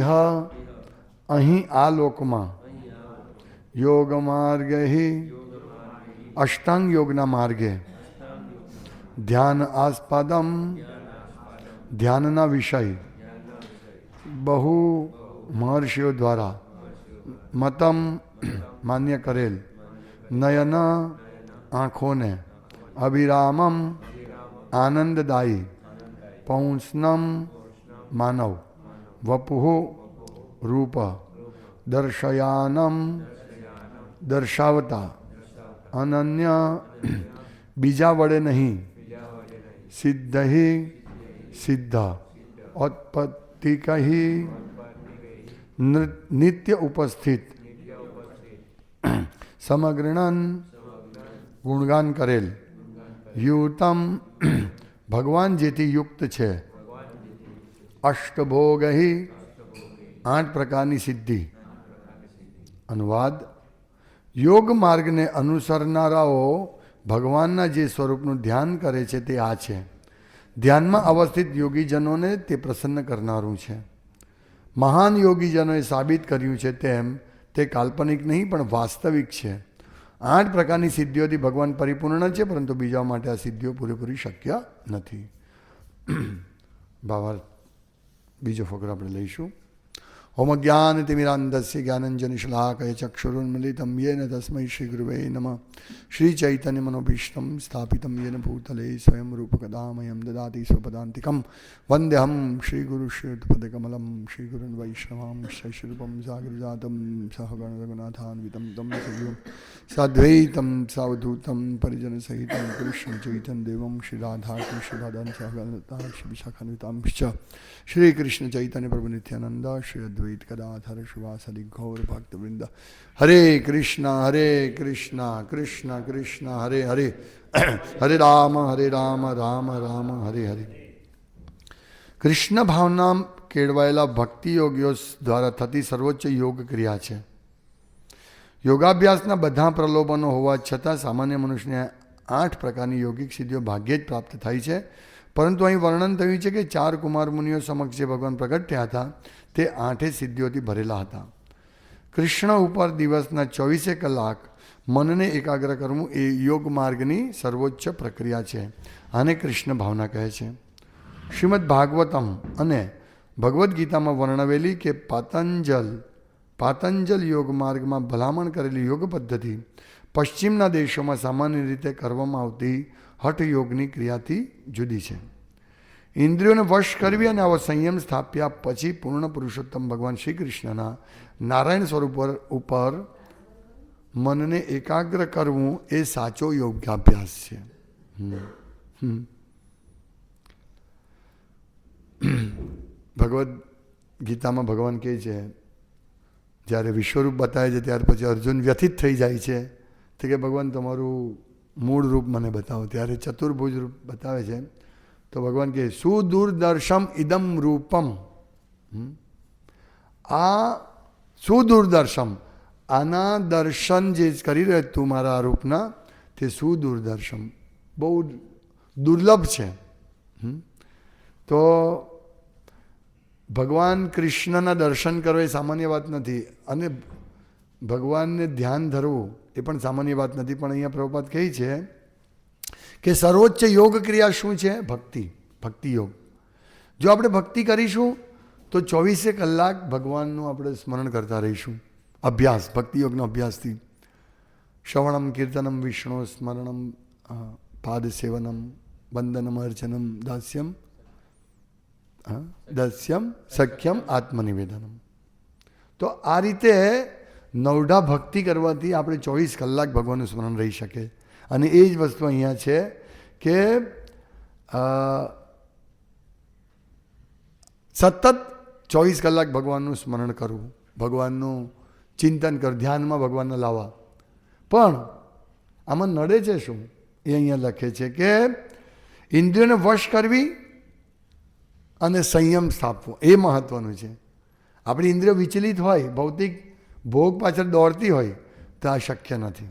હા અહીં આ લોકમાં યોગ માર્ગે અષ્ટાંગ યોગના માર્ગે ધ્યાન આસ્પદમ ધ્યાનના વિષય બહુ મહર્ષિઓ દ્વારા મતમ માન્ય કરેલ નયન આંખોને અવિરામમ આનંદદાયી પૌંસનમ માનવ વપુહુ રૂપ દર્શયાનમ દર્શાવતા અનન્ય બીજા વડે નહીં સિદ્ધ સિદ્ધ ઉત્પત્તિ કહી નિત્ય ઉપસ્થિત સમગ્રણન ગુણગાન કરેલ યુતમ ભગવાન જેથી યુક્ત છે અષ્ટભોગ આઠ પ્રકારની સિદ્ધિ. અનુવાદ. યોગ માર્ગને અનુસરનારાઓ ભગવાનના જે સ્વરૂપનું ધ્યાન કરે છે તે આ છે. ધ્યાનમાં અવસ્થિત યોગીજનોને તે પ્રસન્ન કરનારું છે. મહાન યોગીજનોએ સાબિત કર્યું છે તેમ તે કાલ્પનિક નહીં, પણ વાસ્તવિક છે. આઠ પ્રકારની સિદ્ધિઓથી ભગવાન પરિપૂર્ણ છે, પરંતુ બીજા માટે આ સિદ્ધિઓ પૂરેપૂરી શક્ય નથી. ભાવાર્થ. બીજો ફકરો આપણે લઈશું. હોમ જ્ઞાન તિમિરાંધસ્ય જ્ઞાનંજન શ્લાકય ચક્ષુરુન્મિલિતમ યેન તસ્મૈ શ્રી ગુરુવે નમ શ્રી ચૈતન્ય મનોભીષ્ટમ સ્થાપિતમ યેન ભૂતલે સ્વયં રૂપકદામયમ દદાતિ સ્વપદાંતિકમ વંદ્યહમ શ્રી ગુરુ શ્રીયુતપદકમલમ શ્રી ગુરુન વૈષ્ણવામ શૈશ્રૂપમ સાગરજાતમ સહગણ રઘુનાથાન્વિતમ તમ સજીવમ સાદ્વૈતમ સાવધૂતમ પરિજન સહિતમ કૃષ્ણ ચૈતન દેવમ શ્રી રાધા કૃષ્ણ રાધા સહગણતા ચૈતન્ય પ્રભુ નિત્યાનંદ શ્રી અદ્વૈત કદાથર શિવાસરી ગૌર ભક્તવૃંદ હરે કૃષ્ણ હરે કૃષ્ણ કૃષ્ણ કૃષ્ણ હરે હરે હરે રામ હરે રામ રામ રામ હરે હરે કૃષ્ણ ભાવના કેળવાયેલા ભક્તિ યોગીઓ દ્વારા થતી સર્વોચ્ચ યોગ ક્રિયા છે યોગાભ્યાસના બધા પ્રલોભનો હોવા છતાં સામાન્ય મનુષ્યને આઠ પ્રકારની યોગિક સિદ્ધિઓ ભાગ્યે જ પ્રાપ્ત થાય છે પરંતુ અહીં વર્ણન થયું છે કે ચાર કુમાર મુનિઓ સમક્ષ જે ભગવાન પ્રગટ થયા હતા, તે આઠે સિદ્ધિઓથી ભરેલા હતા. કૃષ્ણ ઉપર દિવસના ચોવીસે કલાક મનને એકાગ્ર કરવું એ યોગ માર્ગની સર્વોચ્ચ પ્રક્રિયા છે. આને કૃષ્ણ ભાવના કહે છે. શ્રીમદ ભાગવતમ અને ભગવદ્ ગીતામાં વર્ણવેલી કે પાતંજલ પાતંજલ યોગ માર્ગમાં ભલામણ કરેલી યોગ પદ્ધતિ પશ્ચિમના દેશોમાં સામાન્ય રીતે કરવામાં આવતી હઠ યોગની ક્રિયાથી જુદી છે. ઇન્દ્રિયોને વશ કરવી અને આવો સંયમ સ્થાપ્યા પછી પૂર્ણ પુરુષોત્તમ ભગવાન શ્રી કૃષ્ણના નારાયણ સ્વરૂપ ઉપર મનને એકાગ્ર કરવું એ સાચો યોગાભ્યાસ છે. ભગવદ્ ગીતામાં ભગવાન કહે છે, જ્યારે વિશ્વરૂપ બતાવે છે, ત્યાર પછી અર્જુન વ્યથિત થઈ જાય છે. તો કે ભગવાન, તમારું મૂળ રૂપ મને બતાવો. ત્યારે ચતુર્ભુજ રૂપ બતાવે છે. તો ભગવાન કહે, સુદૂરદર્શમ ઇદમ રૂપમ. આ સુદૂરદર્શમ, આના દર્શન જે કરી રહ્યો તું મારા આ રૂપના, તે સુદૂરદર્શમ. બહુ દુર્લભ છે. તો ભગવાન કૃષ્ણના દર્શન કરવા એ સામાન્ય વાત નથી. અને ભગવાનને ધ્યાન ધરવું એ પણ સામાન્ય વાત નથી, પણ અહીંયા પ્રભુપાત કહે છે કે સર્વોચ્ચ યોગ ક્રિયા શું છે? ભક્તિ ભક્તિ યોગ. જો આપણે ભક્તિ કરીશું, તો ચોવીસે કલાક ભગવાનનું આપણે સ્મરણ કરતા રહીશું. અભ્યાસ, ભક્તિ યોગનો અભ્યાસથી. શ્રવણમ, કીર્તનમ, વિષ્ણુ સ્મરણમ પાદ સેવનમ, વંદનમ, અર્ચનમ, દાસ્યમ દસ્યમ, સખ્યમ, આત્મનિવેદનમ. તો આ રીતે નવડા ભક્તિ કરવાથી આપણે ચોવીસ કલાક ભગવાનનું સ્મરણ રહી શકે. અને એ જ વસ્તુ અહીંયા છે કે સતત ચોવીસ કલાક ભગવાનનું સ્મરણ કરવું, ભગવાનનું ચિંતન કર, ધ્યાનમાં ભગવાનને લાવવા. પણ આમાં નડે છે શું? એ અહીંયા લખે છે કે ઇન્દ્રિયોને વશ કરવી અને સંયમ સ્થાપવો, એ મહત્વનું છે. આપણી ઇન્દ્રિયો વિચલિત હોય, ભૌતિક ભોગ પાછળ દોડતી હોય તો આ શક્ય નથી.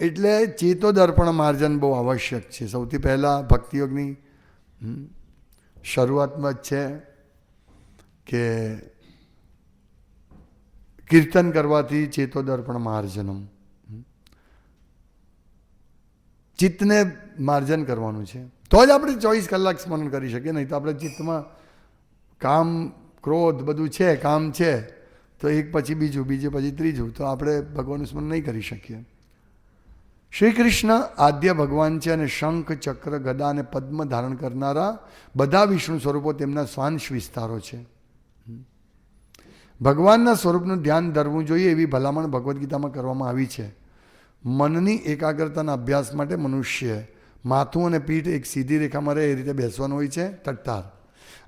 એટલે ચેતો દર્પણ માર્જન બહુ આવશ્યક છે. સૌથી પહેલાં ભક્તિયોગની શરૂઆતમાં જ છે કે કીર્તન કરવાથી ચેતો દર્પણ માર્જનમ. ચિત્તને માર્જન કરવાનું છે. તો જ આપણે ચોવીસ કલાક સ્મરણ કરી શકીએ, નહીં તો આપણે ચિત્તમાં કામ, ક્રોધ બધું છે, કામ છે. તો એક પછી બીજું, બીજે પછી ત્રીજું. તો આપણે ભગવાનનું સ્મરણ નહીં કરી શકીએ. શ્રી કૃષ્ણ આદ્ય ભગવાન છે અને શંખ, ચક્ર, ગદા અને પદ્મ ધારણ કરનારા બધા વિષ્ણુ સ્વરૂપો તેમના સ્વાંશ વિસ્તારો છે. ભગવાનના સ્વરૂપનું ધ્યાન ધરવું જોઈએ એવી ભલામણ ભગવદ્ ગીતામાં કરવામાં આવી છે. મનની એકાગ્રતાના અભ્યાસ માટે મનુષ્ય માથું અને પીઠ એક સીધી રેખામાં રહે એ રીતે બેસવાનું હોય છે તટતાર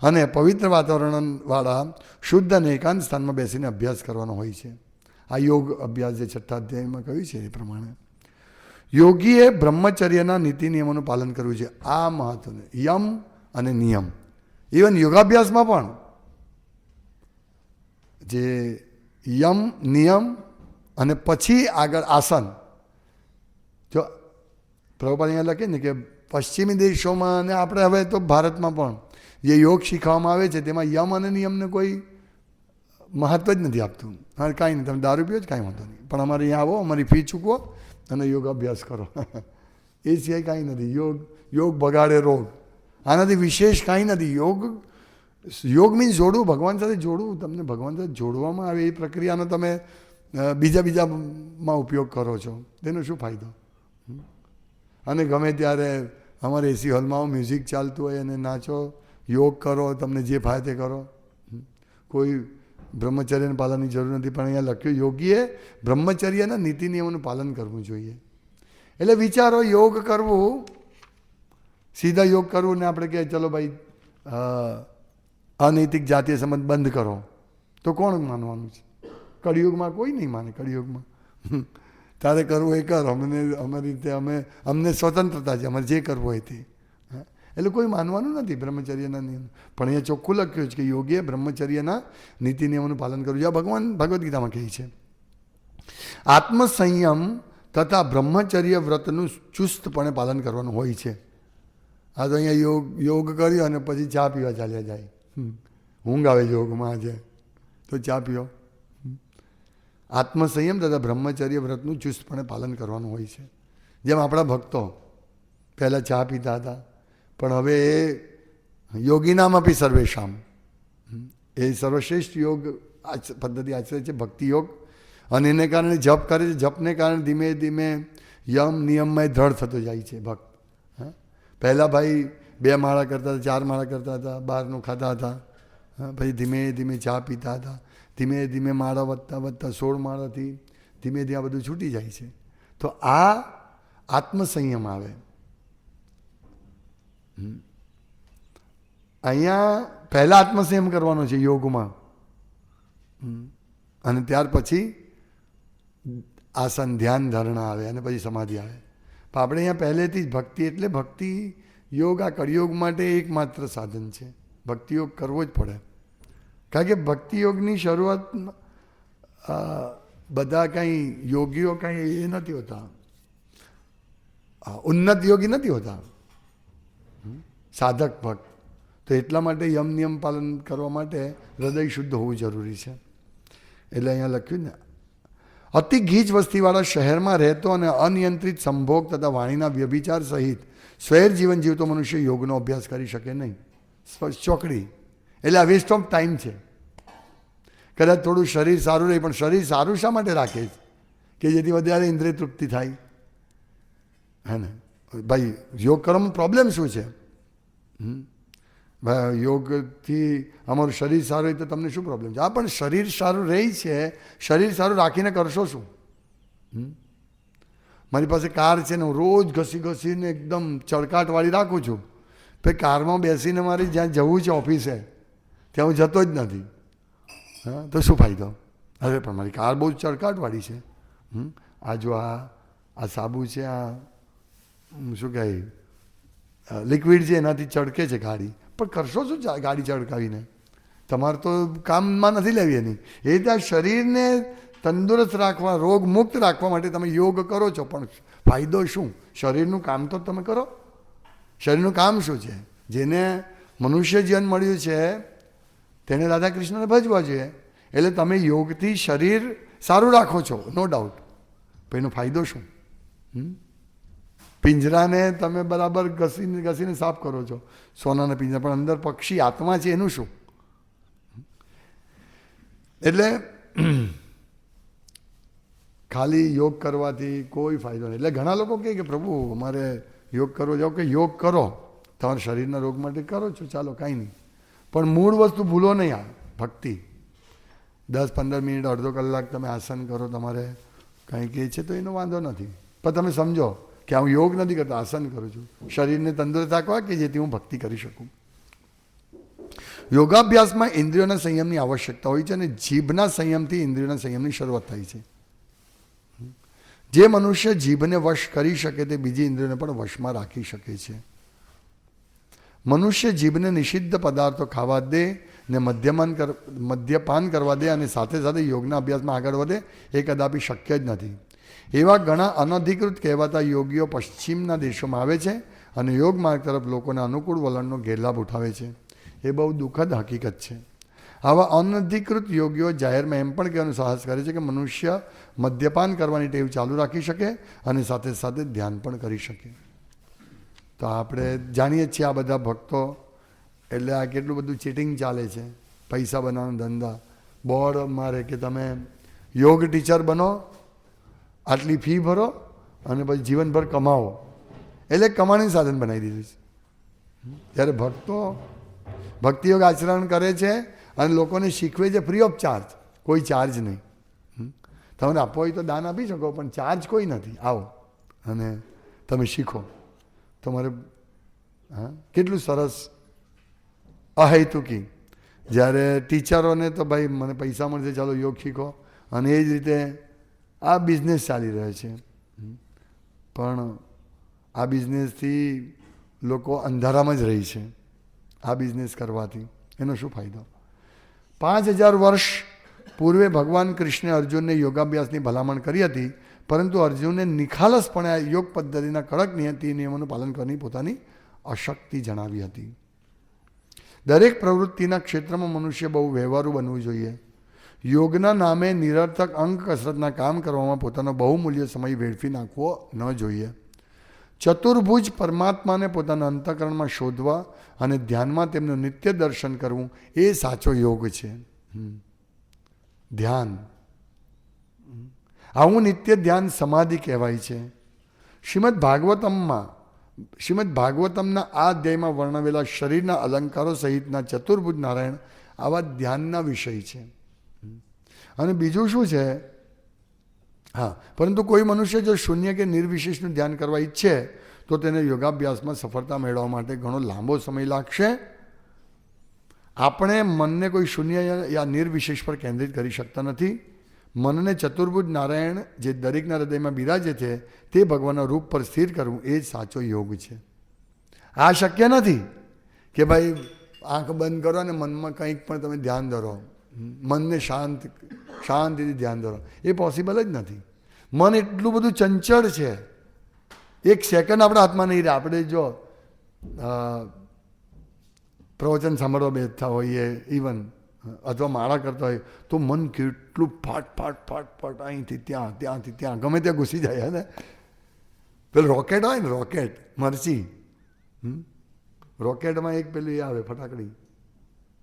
અને પવિત્ર વાતાવરણવાળા શુદ્ધ અને એકાંત સ્થાનમાં બેસીને અભ્યાસ કરવાનો હોય છે. આ યોગ અભ્યાસ જે છઠ્ઠા અધ્યાયમાં કહ્યું છે એ પ્રમાણે. યોગીએ બ્રહ્મચર્યના નીતિ નિયમોનું પાલન કરવું છે. આ મહત્વનું. યમ અને નિયમ. ઇવન યોગાભ્યાસમાં પણ જે યમ, નિયમ અને પછી આગળ આસન. જો પ્રભુપાલ અહીંયા લખે ને કે પશ્ચિમી દેશોમાં અને આપણે હવે તો ભારતમાં પણ જે યોગ શીખવામાં આવે છે, તેમાં યમ અને નિયમને કોઈ મહત્વ જ નથી આપતું. હા, કાંઈ નહીં, તમે દારૂ પીઓ જ કાંઈ વાંધો નહીં. પણ અમારે અહીંયા આવો, અમારી ફી ચૂકવો અને યોગ અભ્યાસ કરો. એ સિવાય કાંઈ નથી. યોગ યોગ બગાડે રોગ. આનાથી વિશેષ કાંઈ નથી. યોગ યોગ મીન્સ જોડવું. ભગવાન સાથે જોડવું. તમને ભગવાન સાથે જોડવામાં આવે એ પ્રક્રિયાનો તમે બીજા બીજામાં ઉપયોગ કરો છો. તેનો શું ફાયદો? અને ગમે ત્યારે અમારે એસી હોલમાં મ્યુઝિક ચાલતું હોય અને નાચો યોગ કરો, તમને જે ફાય તે કરો કોઈ બ્રહ્મચર્યને પાલનની જરૂર નથી, પણ અહીંયા લખ્યું, યોગીએ બ્રહ્મચર્યના નીતિ નિયમોનું પાલન કરવું જોઈએ. એટલે વિચારો, યોગ કરવું, સીધા યોગ કરવું ને આપણે કહે ચલો ભાઈ અનૈતિક જાતીય સંબંધ બંધ કરો. તો કોણ માનવાનું છે? કળિયુગમાં કોઈ નહીં માને, કળિયુગમાં. તારે કરવું એ કર. અમને, અમારી રીતે અમે, અમને સ્વતંત્રતા છે, અમારે જે કરવું હોય તે. એટલે કોઈ માનવાનું નથી બ્રહ્મચર્યના નિયમ. પણ અહીંયા ચોખ્ખું લખ્યું છે કે યોગીએ બ્રહ્મચર્યના નીતિ નિયમોનું પાલન કરવું જોઈએ ભગવાન ભગવદ્ ગીતામાં કહે છે. આત્મસંયમ તથા બ્રહ્મચર્ય વ્રતનું ચુસ્તપણે પાલન કરવાનું હોય છે. આ તો અહીંયા યોગ યોગ કર્યો અને પછી ચા પીવા ચાલ્યા જાય. ઊંઘ આવે યોગમાં આજે. તો ચા પીઓ. આત્મસંયમ તથા બ્રહ્મચર્ય વ્રતનું ચુસ્તપણે પાલન કરવાનું હોય છે. જેમ આપણા ભક્તો પહેલાં ચા પીતા હતા પણ હવે એ યોગીનામ આપી સર્વેશામ એ સર્વશ્રેષ્ઠ યોગ આચ- પદ્ધતિ આચરે છે, ભક્તિ યોગ. અને એને કારણે જપ કરે છે. જપને કારણે ધીમે ધીમે યમ નિયમમાં દ્રઢ થતો જાય છે ભક્ત. પહેલાં ભાઈ બે માળા કરતા હતા, ચાર માળા કરતા હતા, બહારનું ખાતા હતા. પછી ધીમે ધીમે ચા પીતા હતા. ધીમે ધીમે માળા વધતા વધતા સોળ માળાથી ધીમે ધીમે આ બધું છૂટી જાય છે. તો આ આત્મસંયમ આવે. અહીંયા પહેલાં આત્મસંયમ કરવાનો છે યોગમાં. અને ત્યાર પછી આસન, ધ્યાન, ધારણા આવે અને પછી સમાધિ આવે. પણ આપણે અહીંયા પહેલેથી જ ભક્તિ એટલે ભક્તિ, યોગ આ કળિયોગ માટે એકમાત્ર સાધન છે. ભક્તિ યોગ કરવો જ પડે. કારણ કે ભક્તિ યોગની શરૂઆત બધા કંઈ યોગીઓ કંઈ એ નથી હોતા. ઉન્નત યોગી નથી હોતા? સાધક ભક્ત. તો એટલા માટે યમ નિયમ પાલન કરવા માટે હૃદય શુદ્ધ હોવું જરૂરી છે. એટલે અહીંયા લખ્યું ને, અતિ ગીચ વસ્તીવાળા શહેરમાં રહેતો અને અનિયંત્રિત સંભોગ તથા વાણીના વ્યભિચાર સહિત સ્વૈર જીવન જીવતો મનુષ્ય યોગનો અભ્યાસ કરી શકે નહીં. ચોકડી. એટલે આ વેસ્ટ ઓફ ટાઈમ છે. કદાચ થોડું શરીર સારું રહે, પણ શરીર સારું શા માટે રાખે છે? કે જેથી વધારે ઇન્દ્રિય તૃપ્તિ થાય? હે ને? ભાઈ યોગ કરવામાં પ્રોબ્લેમ શું છે? યોગથી અમારું શરીર સારું હોય તો તમને શું પ્રોબ્લેમ છે આ પણ શરીર સારું રહે છે, શરીર સારું રાખીને કરશો શું? મારી પાસે કાર છે ને હું રોજ ઘસી ઘસીને એકદમ ચળકાટવાળી રાખું છું. પછી કારમાં બેસીને મારે જ્યાં જવું છે ઓફિસે, ત્યાં હું જતો જ નથી. હા, તો શું ફાયદો? અરે, પણ મારી કાર બહુ ચળકાટવાળી છે? આ જો આ આ સાબુ છે, આ શું કહે? લિક્વિડ છે એનાથી ચડકે છે ગાડી. પણ કરશો શું ગાડી ચડકાવીને? તમારે તો કામમાં નથી લેવી એની. એ રીતે શરીરને તંદુરસ્ત રાખવા, રોગ મુક્ત રાખવા માટે તમે યોગ કરો છો. પણ ફાયદો શું? શરીરનું કામ તો તમે કરો. શરીરનું કામ શું છે? જેને મનુષ્ય જીવન મળ્યું છે, તેને રાધા કૃષ્ણને ભજવા જોઈએ. એટલે તમે યોગથી શરીર સારું રાખો છો, નો ડાઉટ પણ એનો ફાયદો શું? હમ? પિંજરાને તમે બરાબર ઘસીને ઘસીને સાફ કરો છો. સોનાના પિંજરા, પણ અંદર પક્ષી આત્મા છે, એનું શું? એટલે ખાલી યોગ કરવાથી કોઈ ફાયદો નહીં. એટલે ઘણા લોકો કહે કે, પ્રભુ, અમારે યોગ કરવો જાઓ કે યોગ કરો. તમારા શરીરના રોગ માટે કરો છો, ચાલો, કાંઈ નહીં. પણ મૂળ વસ્તુ ભૂલો નહીં આ, ભક્તિ. દસ, પંદર મિનિટ, અડધો કલાક તમે આસન કરો, તમારે કંઈ કહે છે તો એનો વાંધો નથી. પણ તમે સમજો કે હું યોગ નથી કરતો, આસન કરું છું. શરીરને તંદુરસ્ત રાખવા કે જેથી હું ભક્તિ કરી શકું? યોગાભ્યાસમાં ઇન્દ્રિયોના સંયમની આવશ્યકતા હોય છે અને જીભના સંયમથી ઇન્દ્રિયોના સંયમની શરૂઆત થાય છે. જે મનુષ્ય જીભને વશ કરી શકે તે બીજી ઇન્દ્રિયોને પણ વશમાં રાખી શકે છે. મનુષ્ય જીભને નિષિદ્ધ પદાર્થો ખાવા દે ને મદ્યપાન કર, મદ્યપાન કરવા દે અને સાથે સાથે યોગના અભ્યાસમાં આગળ વધે એ કદાપી શક્ય જ નથી. એવા ઘણા અનધિકૃત કહેવાતા યોગીઓ પશ્ચિમના દેશોમાં આવે છે અને યોગ માર્ગ તરફ લોકોના અનુકૂળ વલણનો ગેરલાભ ઉઠાવે છે. એ બહુ દુઃખદ હકીકત છે. આવા અનધિકૃત યોગીઓ જાહેરમાં એમ પણ કહેવાનું સાહસ કરે છે કે મનુષ્ય મદ્યપાન કરવાની ટેવ ચાલુ રાખી શકે અને સાથે સાથે ધ્યાન પણ કરી શકે. તો આપણે જાણીએ છીએ આ બધા ભક્તો એટલે આ કેટલું બધું ચીટિંગ ચાલે છે. પૈસા બનાવવાનો ધંધા. બોર્ડ મારે કે તમે યોગ ટીચર બનો આટલી ફી ભરો અને પછી જીવનભર કમાવો. એટલે કમાણીનું સાધન બનાવી દીધું છે. ત્યારે ભક્તો ભક્તિયોગ આચરણ કરે છે અને લોકોને શીખવે છે ફ્રી ઓફ ચાર્જ કોઈ ચાર્જ નહીં. તમને આપવો હોય તો દાન આપી શકો, પણ ચાર્જ કોઈ નથી. આવો. અને તમે શીખો. તમારે, હા, કેટલું સરસ અહૈતુકી. જ્યારે ટીચરોને તો ભાઈ મને પૈસા મળશે, ચાલો યોગ શીખો. અને એ જ રીતે આ બિઝનેસ ચાલી રહ્યો છે. પણ આ બિઝનેસથી લોકો અંધારામાં જ રહી છે. આ બિઝનેસ કરવાથી. એનો શું ફાયદો? પાંચ હજાર વર્ષ પૂર્વે ભગવાન કૃષ્ણે અર્જુનને યોગાભ્યાસની ભલામણ કરી હતી, પરંતુ અર્જુનને નિખાલસપણે આ યોગ પદ્ધતિના કડક નિયતિ નિયમોનું પાલન કરવાની પોતાની અશક્તિ જણાવી હતી. દરેક પ્રવૃત્તિના ક્ષેત્રમાં મનુષ્ય બહુ વ્યવહારુ બનવું જોઈએ. યોગના નામે નિરર્થક અંક કસરતના કામ કરવામાં પોતાનો બહુમૂલ્ય સમય વેડફી નાખવો ન જોઈએ. ચતુર્ભુજ પરમાત્માને પોતાના અંતકરણમાં શોધવા અને ધ્યાનમાં તેમનું નિત્ય દર્શન કરવું એ સાચો યોગ છે. ધ્યાન. આવું નિત્ય ધ્યાન સમાધિ કહેવાય છે. શ્રીમદ ભાગવતમમાં, શ્રીમદ ભાગવતમના આ અધ્યાયમાં વર્ણવેલા શરીરના અલંકારો સહિતના ચતુર્ભુજ નારાયણ આવા ધ્યાનના વિષય છે. અને બીજું શું છે? હા, પરંતુ કોઈ મનુષ્ય જો શૂન્ય કે નિર્વિશેષનું ધ્યાન કરવા ઈચ્છે, તો તેને યોગાભ્યાસમાં સફળતા મેળવવા માટે ઘણો લાંબો સમય લાગશે. આપણે મનને કોઈ શૂન્ય યા- નિર્વિશેષ પર કેન્દ્રિત કરી શકતા નથી. મનને ચતુર્ભુજ નારાયણ, જે દરેકના હૃદયમાં બિરાજે છે, તે ભગવાનના રૂપ પર સ્થિર કરવું એ જ સાચો યોગ છે. આ શક્ય નથી કે ભાઈ આંખ બંધ કરો અને મનમાં કંઈક પણ તમે ધ્યાન ધરો. મનને શાંત શાંતિથી ધ્યાન ધરો. એ પોસિબલ જ નથી. મન એટલું બધું ચંચળ છે. એક સેકન્ડ આપણા હાથમાં નહીં રહે. આપણે જો પ્રવચન સાંભળવા બેસતા હોઈએ ઇવન અથવા માળા કરતા હોય તો મન કેટલું ફાટ ફાટ ફાટ ફાટ, અહીંથી ત્યાં, ત્યાંથી ત્યાં, ગમે ત્યાં ઘૂસી જાય ને? પેલું રોકેટ હોય ને, રોકેટ, મરચી. રોકેટમાં એક પેલી આવે, ફટાકડી.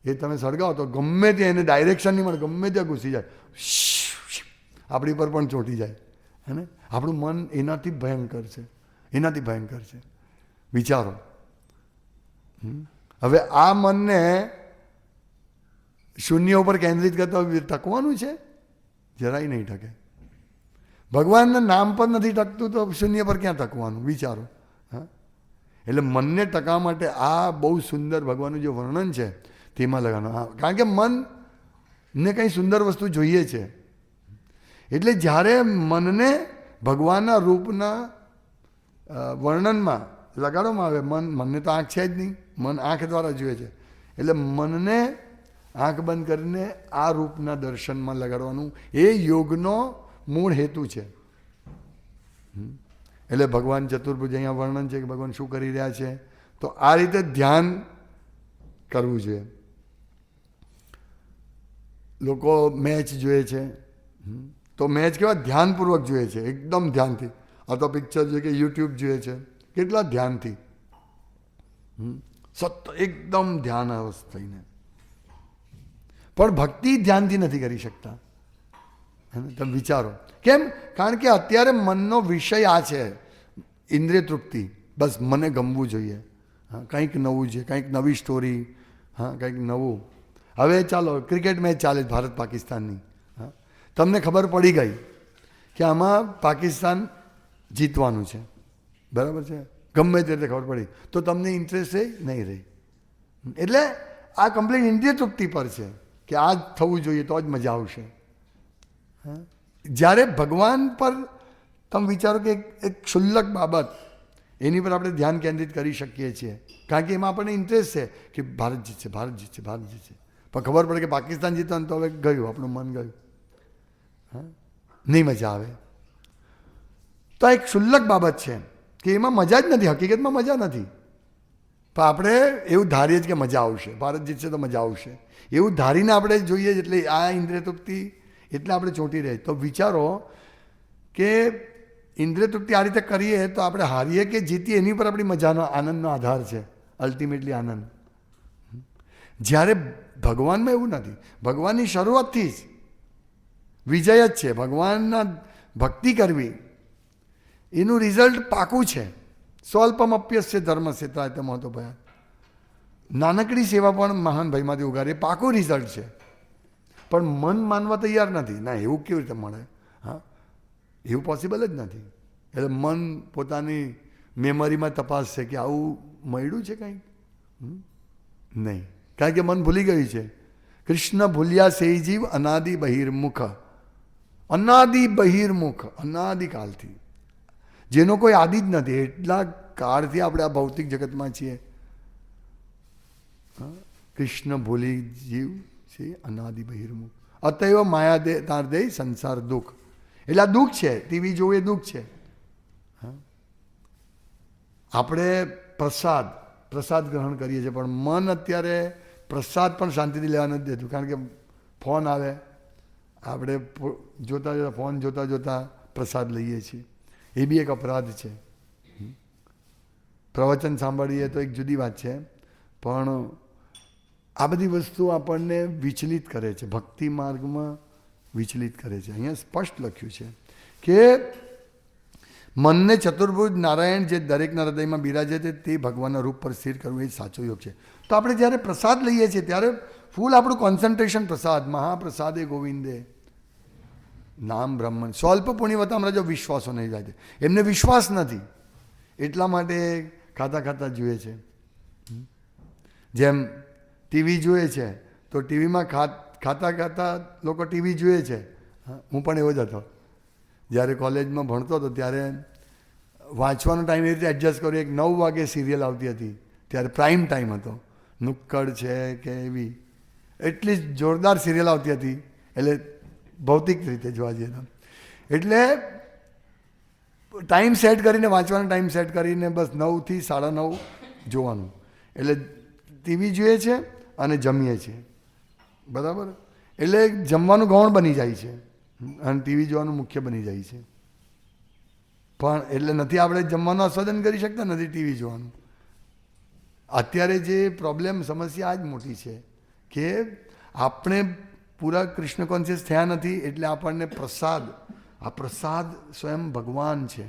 એ તમે સળગાવો તો ગમે ત્યાં એને ડાયરેક્શન નહીં મળે, ગમે ત્યાં ઘૂસી જાય. આપણી પર પણ ચોંટી જાય, હે ને? આપણું મન એનાથી ભયંકર છે, એનાથી ભયંકર છે. વિચારો? હવે આ મનને શૂન્ય ઉપર કેન્દ્રિત કરતા ટકવાનું છે? જરાય નહીં ટકે. ભગવાનના નામ પર નથી ટકતું તો શૂન્ય પર ક્યાં ટકવાનું? વિચારો. હા? એટલે મનને ટકાવવા માટે આ બહુ સુંદર ભગવાનનું જે વર્ણન છે તેમાં લગાવવાનો. હા, કારણ કે મનને કંઈ સુંદર વસ્તુ જોઈએ છે. એટલે જ્યારે મનને ભગવાનના રૂપના વર્ણનમાં લગાડવામાં આવે, મન, મનને તો આંખ છે જ નહીં. મન આંખ દ્વારા જુએ છે. એટલે મનને આંખ બંધ કરીને આ રૂપના દર્શનમાં લગાડવાનું એ યોગનો મૂળ હેતુ છે. એટલે ભગવાન ચતુર્ભુજ અહીંયા વર્ણન છે કે ભગવાન શું કરી રહ્યા છે? તો આ રીતે ધ્યાન કરવું જોઈએ. લોકો મેચ જોઈએ છે. તો મેચ કેવા? ધ્યાનપૂર્વક જોઈએ છે. એકદમ ધ્યાનથી. આ તો પિક્ચર જોઈએ કે યુટ્યુબ જોઈએ છે. કેટલા ધ્યાનથી. સત એકદમ ધ્યાન અવસ્થ થઈને. પણ ભક્તિ ધ્યાનથી નથી કરી શકતા? તમે વિચારો. કેમ? કારણ કે અત્યારે મનનો વિષય આ છે. ઇન્દ્રિય તૃપ્તિ. બસ મને ગમવું જોઈએ. હા, કંઈક નવું છે, કંઈક નવી સ્ટોરી હા, કંઈક નવું. હવે ચાલો ક્રિકેટ મેચ ચાલે છે ભારત પાકિસ્તાનની. તમને ખબર પડી ગઈ કે આમાં પાકિસ્તાન જીતવાનું છે. બરાબર છે? ગમે તે રીતે ખબર પડી. તો તમને ઇન્ટરેસ્ટ રહે નહીં રહી. એટલે આ કમ્પ્લીટ ઇન્દ્રિય તૃપ્તિ પર છે કે આ જ થવું જોઈએ, તો જ મજા આવશે? જ્યારે ભગવાન પર તમે વિચારો કે એક ક્ષુલ્લક બાબત, એની પર આપણે ધ્યાન કેન્દ્રિત કરી શકીએ છીએ. કારણ કે એમાં આપણને ઇન્ટરેસ્ટ છે કે ભારત જીતશે ભારત જીતશે ભારત જીતશે. પણ ખબર પડે કે પાકિસ્તાન જીતવાનું તો હવે ગયું, આપણું મન ગયું. હા? નહીં મજા આવે. તો આ એક ક્ષુલ્લક બાબત છે કે એમાં મજા જ નથી, હકીકતમાં મજા નથી. પણ આપણે એવું ધારીએ જ કે મજા આવશે. ભારત જીતશે તો મજા આવશે. એવું ધારીને આપણે જોઈએ એટલે આ ઇન્દ્રિય તૃપ્તિ એટલે આપણે ચોંટી રહે. તો વિચારો કે ઇન્દ્રિય તૃપ્તિ આ રીતે કરીએ તો આપણે હારીએ કે જીતીએ એની પર આપણી મજાનો આનંદનો આધાર છે. અલ્ટિમેટલી આનંદ. જ્યારે ભગવાનમાં એવું નથી. ભગવાનની શરૂઆતથી જ વિજય જ છે. ભગવાનના ભક્તિ કરવી, એનું રિઝલ્ટ પાકું છે. સ્વલ્પમ અપ્યસ્ય ધર્મ ક્ષેત્રાય મહત્વ ભયા. નાનકડી સેવા પણ મહાન ભાઈમાંથી ઉગારે. પાકું રિઝલ્ટ છે. પણ મન માનવા તૈયાર નથી. ના, એવું કેવી રીતે મળે? હા? એવું પોસિબલ જ નથી. એટલે મન પોતાની મેમરીમાં તપાસશે કે આવું મળ્યું છે કંઈક? નહીં. કારણ કે મન ભૂલી ગયું છે. કૃષ્ણ ભૂલ્યા સે જીવ, અનાદિ બહિર્મુખ. અનાદિ બહિર્મુખ અનાદિકાલથી જેનો કોઈ આદિ જ નથી. એટલા કાળથી આપણે આ ભૌતિક જગતમાં છીએ? કૃષ્ણ ભૂલી જીવ છે, અનાદિ બહિર્મુખ. અતએવ માયા દે, તાર દે સંસાર દુઃખ. એટલે આ દુઃખ છે. ટીવી જોવું એ દુઃખ છે? આપણે પ્રસાદ પ્રસાદ ગ્રહણ કરીએ છીએ. પણ મન અત્યારે પ્રસાદ પણ શાંતિથી લેવા નથી દેતું કારણ કે ફોન આવે, આપણે જોતા જોતા, ફોન જોતા જોતા પ્રસાદ લઈએ છીએ. એ બી એક અપરાધ છે. પ્રવચન સાંભળીએ તો એક જુદી વાત છે. પણ આ બધી વસ્તુ આપણને વિચલિત કરે છે. ભક્તિ માર્ગમાં વિચલિત કરે છે. અહીંયા સ્પષ્ટ લખ્યું છે કે મનને ચતુર્ભુજ નારાયણ જે દરેકના હૃદયમાં બિરાજે છે, તે ભગવાનના રૂપ પર સ્થિર કરવું એ સાચો યોગ છે. તો આપણે જ્યારે પ્રસાદ લઈએ છીએ, ત્યારે ફૂલ આપણું કોન્સન્ટ્રેશન પ્રસાદ, મહાપ્રસાદે ગોવિંદે. નામ બ્રહ્મણ સ્વલ્પ પુણ્યવતામાં જો વિશ્વાસો નહીં જાય એમને વિશ્વાસ નથી. એટલા માટે ખાતા ખાતા જુએ છે. જેમ ટીવી જોઈએ છે, તો ટીવીમાં ખાતા ખાતા લોકો ટીવી જુએ છે. હું પણ એવો જ હતો. જ્યારે કોલેજમાં ભણતો હતો ત્યારે વાંચવાનો ટાઈમ એ રીતે એડજસ્ટ કર્યો. એક નવ વાગે સિરિયલ આવતી હતી, ત્યારે પ્રાઇમ ટાઈમ હતો. નુક્કડ છે કે એવી. એટલી જોરદાર સિરિયલ આવતી હતી, એટલે ભૌતિક રીતે જોવા જઈએ તો. એટલે ટાઈમ સેટ કરીને, વાંચવાનો ટાઈમ સેટ કરીને બસ નવથી સાડા નવ જોવાનું. એટલે ટીવી જોઈએ છે અને જમીએ છીએ. બરાબર? એટલે જમવાનું ગૌણ બની જાય છે. અને ટીવી જોવાનું મુખ્ય બની જાય છે. પણ એટલે નથી આપણે જમવાનું આસ્વાદન કરી શકતા? નથી ટીવી જોવાનું. અત્યારે જે પ્રોબ્લેમ સમસ્યા આ જ મોટી છે કે આપણે પૂરા કૃષ્ણ કોન્શિયસ થયા નથી એટલે આપણને પ્રસાદ, આ પ્રસાદ સ્વયં ભગવાન છે.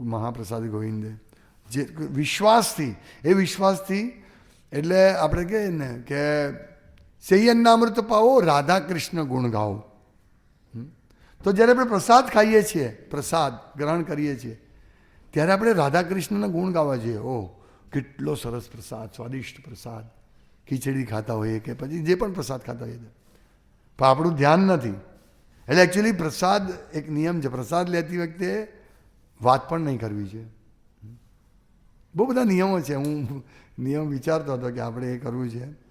મહાપ્રસાદ ગોવિંદે. જે વિશ્વાસથી, એ વિશ્વાસથી એટલે આપણે કહીએ ને કે સૈયન્નામૃત પાવો રાધા કૃષ્ણ ગુણ ગાઓ? તો જ્યારે આપણે પ્રસાદ ખાઈએ છીએ, પ્રસાદ ગ્રહણ કરીએ છીએ, ત્યારે આપણે રાધા કૃષ્ણના ગુણ ગાવા જોઈએ. ઓહ, કેટલો સરસ પ્રસાદ, સ્વાદિષ્ટ પ્રસાદ. ખીચડી ખાતા હોઈએ કે પછી જે પણ પ્રસાદ ખાતા હોઈએ. પણ આપણું ધ્યાન નથી. એટલે એકચ્યુઅલી પ્રસાદ એક નિયમ છે. પ્રસાદ લેતી વખતે વાત પણ નહીં કરવી છે. બહુ બધા નિયમો છે. હું નિયમ વિચારતો હતો કે આપણે એ કરવું છે.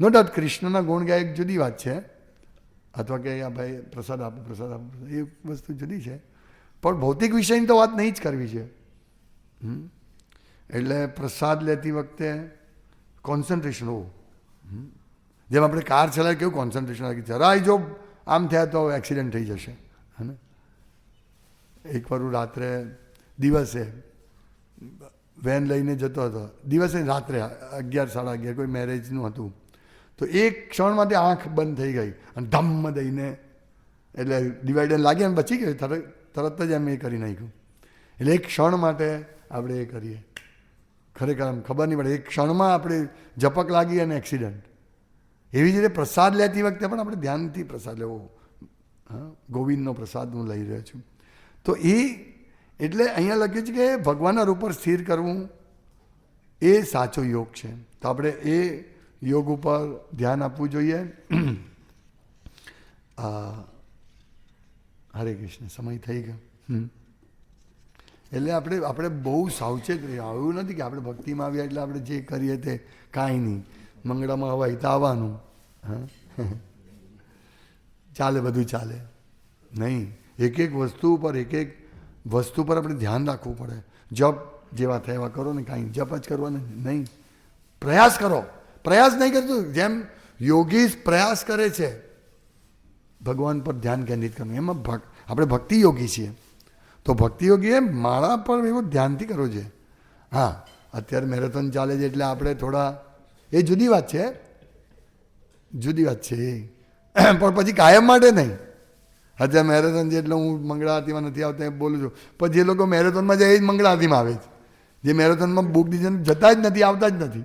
નો ડાઉટ કૃષ્ણના ગુણ ગાય એક જુદી વાત છે. અથવા કે આ ભાઈ પ્રસાદ આપો પ્રસાદ આપો, એ વસ્તુ જુદી છે. પણ ભૌતિક વિષયની તો વાત નહીં જ કરવી છે. એટલે પ્રસાદ લેતી વખતે કોન્સન્ટ્રેશન હોવું. જેમ આપણે કાર ચલાવે કેવું કોન્સન્ટ્રેશન રાખી જરાય જો આમ થયા તો એક્સિડન્ટ થઈ જશે. હે એકવાર હું રાત્રે દિવસે વેન લઈને જતો હતો. દિવસે રાત્રે અગિયાર, સાડા અગિયાર કોઈ મેરેજનું હતું. તો એક ક્ષણ માટે આંખ બંધ થઈ ગઈ અને ધમ્મ દઈને, એટલે ડિવાઈડર લાગે ને બચી ગયું, તરત તરત જ એમ એ કરી નાખ્યું. એટલે એક ક્ષણ માટે આપણે એ કરીએ. ખરેખર આમ ખબર નહીં પડે, એક ક્ષણમાં આપણે ઝપક લાગી અને એક્સિડન્ટ એવી જ રીતે પ્રસાદ લેતી વખતે પણ આપણે ધ્યાનથી પ્રસાદ લેવો. હા, ગોવિંદનો પ્રસાદ હું લઈ રહ્યો છું. તો એ એટલે અહીંયા લખ્યું છે કે ભગવાનના રૂપ પર સ્થિર કરવું એ સાચો યોગ છે. તો આપણે એ યોગ ઉપર ધ્યાન આપવું જોઈએ. આ હરે કૃષ્ણ, સમય થઈ ગયો. એટલે આપણે આપણે બહુ સાવચેત રહીએ. એવું નથી કે આપણે ભક્તિમાં આવ્યા એટલે આપણે જે કરીએ તે કાંઈ નહીં. મંગળામાં હવાય તો આવવાનું. હા? ચાલે, બધું ચાલે. નહીં. એક એક વસ્તુ ઉપર, એક એક વસ્તુ પર આપણે ધ્યાન રાખવું પડે. જપ જેવા થાય કરો ને કાંઈ. જપ જ કરવાને. નહીં. પ્રયાસ કરો. પ્રયાસ નહીં કરતું, જેમ યોગી પ્રયાસ કરે છે, ભગવાન પર ધ્યાન કેન્દ્રિત કરવું એમાં ભક્ત આપણે ભક્તિ યોગી છીએ. તો ભક્તિ યોગી એ માળા પર એવું ધ્યાનથી કરવું છે. હા, અત્યારે મેરેથોન ચાલે છે એટલે આપણે થોડા, એ જુદી વાત છે. જુદી વાત છે. પણ પછી કાયમ માટે નહીં. અત્યારે મેરેથોન છે એટલે હું મંગળા આરતીમાં નથી આવતા એમ બોલું છું. પણ જે લોકો મેરેથોનમાં જાય એ જ મંગળા આરતીમાં આવે છે. જે મેરેથોનમાં બુક ડિઝાઇન જતા જ નથી, આવતા જ નથી.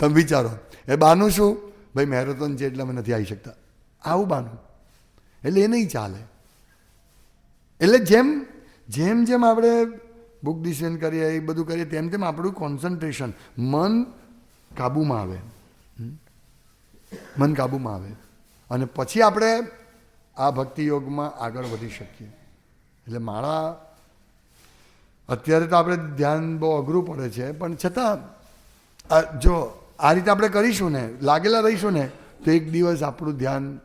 તમે વિચારો. એ બાનું શું? ભાઈ મેરેથોન છે એટલે અમે નથી આવી શકતા. આવું બાનું. એટલે એ નહીં ચાલે. એટલે જેમ જેમ જેમ આપણે બુક ડિસિઝન કરીએ, એ બધું કરીએ, તેમ તેમ આપણું કોન્સન્ટ્રેશન મન કાબૂમાં આવે. મન કાબૂમાં આવે. અને પછી આપણે આ ભક્તિ યોગમાં આગળ વધી શકીએ. એટલે મારા, અત્યારે તો આપણે ધ્યાન બહુ અઘરું પડે છે, પણ છતાં જો આ રીતે આપણે કરીશું ને, લાગેલા રહીશું ને, તો એક દિવસ આપણું ધ્યાન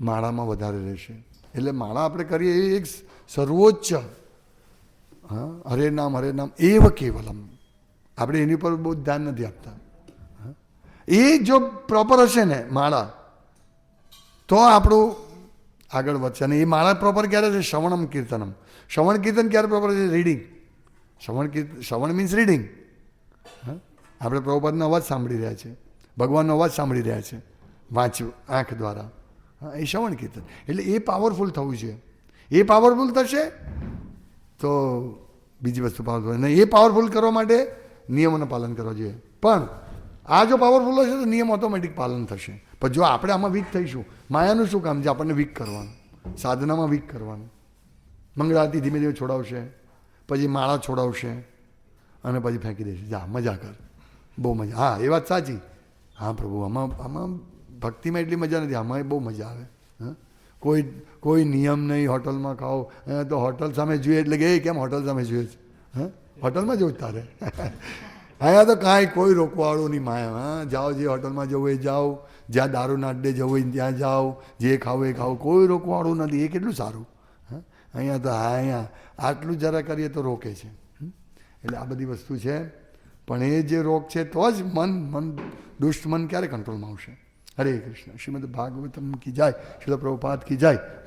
માળામાં વધારે રહેશે. એટલે માળા આપણે કરીએ એ એક સર્વોચ્ચ, હા, હરે નામ હરે નામ, એવ કેવલમ. આપણે એની પર બહુ ધ્યાન નથી આપતા. એ જો પ્રોપર હશે ને, માળા, તો આપણું આગળ વધશે. અને એ માળા પ્રોપર ક્યારે છે? શ્રવણમ, કીર્તનમ. શ્રવણ, કીર્તન ક્યારે પ્રોપર છે? રીડિંગ શ્રવણ કીર્તન શ્રવણ મીન્સ રીડિંગ હા. આપણે પ્રભુપાદનો અવાજ સાંભળી રહ્યા છે. ભગવાનનો અવાજ સાંભળી રહ્યા છે. વાંચ્યું આંખ દ્વારા. હા, એ શ્રવણ કીર્તન. એટલે એ પાવરફુલ થવું છે એ પાવરફુલ થશે તો બીજી વસ્તુ પાવરફુલ અને એ પાવરફુલ કરવા માટે નિયમોનું પાલન કરવા જોઈએ. પણ આ જો પાવરફુલ હશે તો નિયમ ઓટોમેટિક પાલન થશે. પણ જો આપણે આમાં વીક થઈશું, માયાનું શું કામ? છે આપણને વીક કરવાનું. સાધનામાં વીક કરવાનું. મંગળારતી ધીમે ધીમે છોડાવશે. પછી માળા છોડાવશે. અને પછી ફેંકી દેશે. જા, મજા કર. બહુ મજા. હા, એ વાત સાચી. હા, પ્રભુ, આમાં આમાં ભક્તિમાં એટલી મજા નથી. આમાં બહુ મજા આવે. હા? કોઈ કોઈ નિયમ નહીં હોટલમાં ખાઓ. તો હોટલ સામે જોઈએ એટલે કે, એ, કેમ હોટલ સામે જોઈએ છે? હા? હોટલમાં જવું તારે. અહીંયા તો કાંઈ કોઈ રોકવાળું નહીં માયા. હા, જાઓ જે હોટલમાં જવું એ જાઓ. જ્યાં દારૂના અડ્ડે જવું હોય ત્યાં જાઓ. જે ખાવું એ ખાવું કોઈ રોકવાળું નથી. એ કેટલું સારું. હા? અહીંયા તો, હા, અહીંયા આટલું જરા કરીએ તો રોકે છે? એટલે આ બધી વસ્તુ છે. પણ એ જે રોગ છે, તો જ મન મન, દુષ્ટ મન ક્યારે કંટ્રોલમાં આવશે? હરે કૃષ્ણ. શ્રીમદ ભાગવતમ કી જાય. શિલ પ્રભુપાદ કી જાય.